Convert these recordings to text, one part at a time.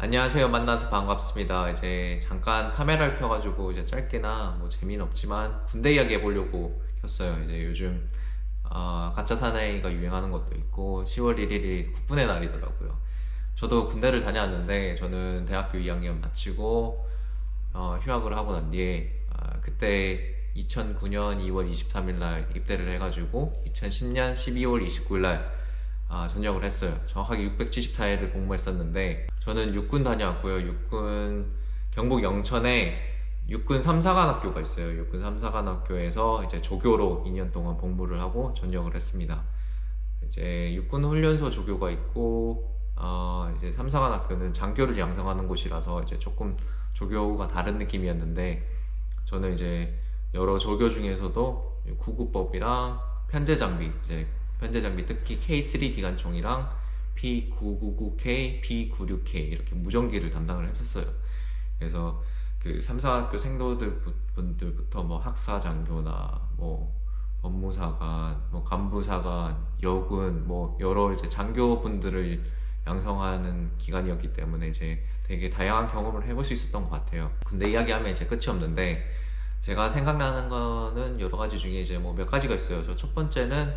안녕하세요. 만나서 반갑습니다. 이제 잠깐 카메라를 켜가지고 이제 짧게나 뭐 재미는 없지만 군대 이야기 해보려고 켰어요. 이제 요즘 아, 가짜 사나이가 유행하는 것도 있고 10월 1일이 국군의 날이더라고요. 저도 군대를 다녀왔는데 저는 대학교 2학년 마치고 어, 휴학을 하고 난 뒤에 아, 그때 2009년 2월 23일 날 입대를 해가지고 2010년 12월 29일 날 아, 전역을 했어요. 정확하게 674일을 복무했었는데 저는 육군 다녀왔고요. 육군 경북 영천에 육군 3사관학교가 있어요. 육군 3사관학교에서 이제 조교로 2년 동안 복무를 하고 전역을 했습니다. 이제 육군 훈련소 조교가 있고 어, 이제 3사관학교는 장교를 양성하는 곳이라서 이제 조금 조교가 다른 느낌이었는데 저는 이제 여러 조교 중에서도 구급법이랑 편제 장비 이제 편제 장비 특히 K3 기관총이랑 P999K, P96K 이렇게 무전기를 담당을 했었어요. 그래서 그 3, 4학교 생도들 부- 분들부터 뭐 학사 장교나 뭐 법무사관, 뭐 간부사관, 여군 뭐 여러 이제 장교분들을 양성하는 기관이었기 때문에 이제 되게 다양한 경험을 해볼 수 있었던 것 같아요. 군대 이야기하면 이제 끝이 없는데 제가 생각나는 거는 여러 가지 중에 이제 뭐 몇 가지가 있어요. 저 첫 번째는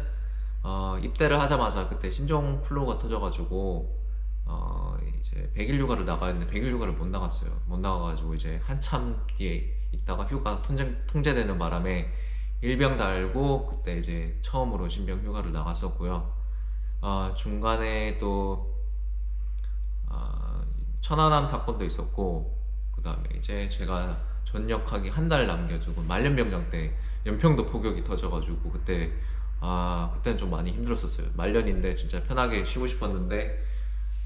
어, 입대를 하자마자 그때 신종 플루가 터져가지고 어, 이제 100일 휴가를 나가야 했는데 100일 휴가를 못 나갔어요. 못 나가가지고 이제 한참 뒤에 있다가 휴가 통제, 통제되는 바람에 일병 달고 그때 이제 처음으로 신병 휴가를 나갔었고요. 어, 중간에 또 아, 천안함 사건도 있었고 그 다음에 이제 제가 전역하기 한 달 남겨두고 말년병장 때 연평도 포격이 터져가지고 그때 아 그때는 좀 많이 힘들었었어요 말년인데 진짜 편하게 쉬고 싶었는데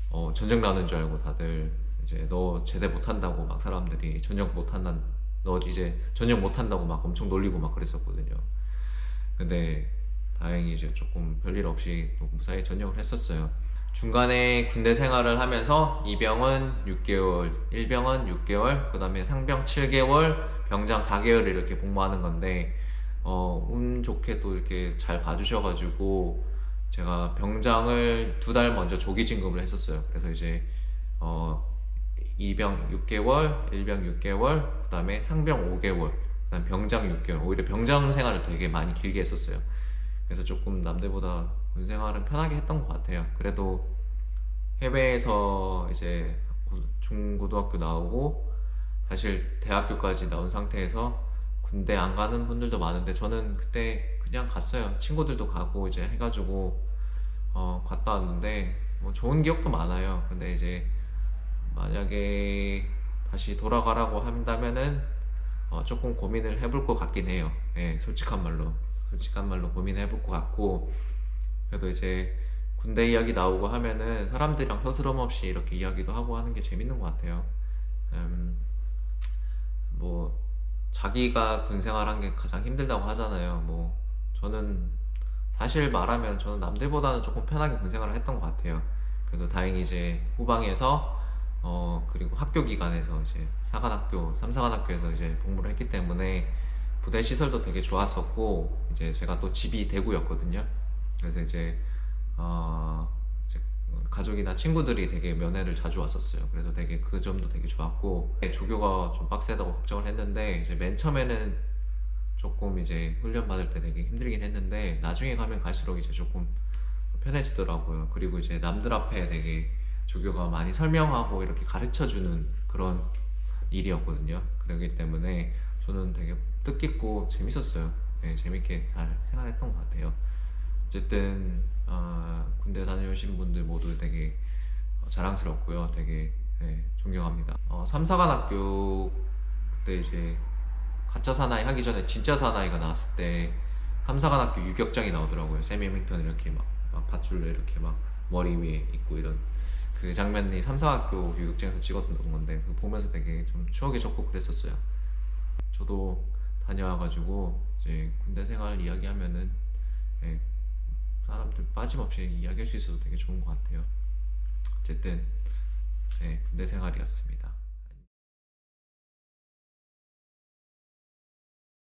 어, 전쟁 나는 줄 알고 다들 이제 너 제대 못한다고 막 사람들이 전역 못한다 너 이제 전역 못한다고 막 엄청 놀리고 막 그랬었거든요 근데 다행히 이제 조금 별일 없이 또 무사히 전역을 했었어요. 중간에 군대 생활을 하면서 이병은 6개월, 일병은 6개월, 그 다음에 상병 7개월, 병장 4개월 이렇게 복무하는 건데, 어, 운 좋게 또 이렇게 잘 봐주셔가지고, 제가 병장을 두 달 먼저 조기 진급을 했었어요. 그래서 이제, 어, 이병 6개월, 일병 6개월, 그 다음에 상병 5개월, 그 다음 병장 6개월. 오히려 병장 생활을 되게 많이 길게 했었어요. 그래서 조금 남들보다 군 생활은 편하게 했던 것 같아요. 그래도 해외에서 이제 고- 중고등학교 나오고 사실 대학교까지 나온 상태에서 군대 안 가는 분들도 많은데 저는 그때 그냥 갔어요. 친구들도 가고 이제 해가지고 어, 갔다 왔는데 뭐 좋은 기억도 많아요. 근데 이제 만약에 다시 돌아가라고 한다면은 어, 조금 고민을 해볼 것 같긴 해요. 예, 솔직한 말로. 솔직한 말로 고민해볼 것 같고, 그래도 이제 군대 이야기 나오고 하면은 사람들이랑 서스럼 없이 이렇게 이야기도 하고 하는 게 재밌는 것 같아요. 음, 뭐, 자기가 군 생활한 게 가장 힘들다고 하잖아요. 뭐, 저는 사실 말하면 저는 남들보다는 조금 편하게 군 생활을 했던 것 같아요. 그래도 다행히 이제 후방에서 어 그리고 학교 기관에서 이제 사관학교, 삼사관학교에서 이제 복무를 했기 때문에 부대 시설도 되게 좋았었고 이제 제가 또 집이 대구였거든요. 그래서 이제 어 가족이나 친구들이 되게 면회를 자주 왔었어요. 그래서 되게 그 점도 되게 좋았고 조교가 좀 빡세다고 걱정을 했는데 이제 맨 처음에는 조금 이제 훈련 받을 때 되게 힘들긴 했는데 나중에 가면 갈수록 이제 조금 편해지더라고요. 그리고 이제 남들 앞에 되게 조교가 많이 설명하고 이렇게 가르쳐 주는 그런 일이었거든요. 그렇기 때문에 저는 되게 뜻깊고 재밌었어요. 네, 재밌게 잘 생활했던 것 같아요. 어쨌든 아, 군대 다녀오신 분들 모두 되게 어, 자랑스럽고요. 되게 네, 존경합니다. 어, 삼사관학교 그때 이제 가짜 사나이 하기 전에 진짜 사나이가 나왔을 때 삼사관학교 유격장이 나오더라고요. 샘 해밍턴 이렇게 막, 막 밧줄로 이렇게 막 머리 위에 있고 이런 그 장면이 삼사학교 유격장에서 찍었던 건데 그거 보면서 되게 좀 추억에 적고 그랬었어요. 저도 다녀와가지고 이제 군대 생활 이야기하면은 예, 사람들 빠짐없이 이야기할 수 있어서 되게 좋은 것 같아요. 어쨌든 예, 군대 생활이었습니다.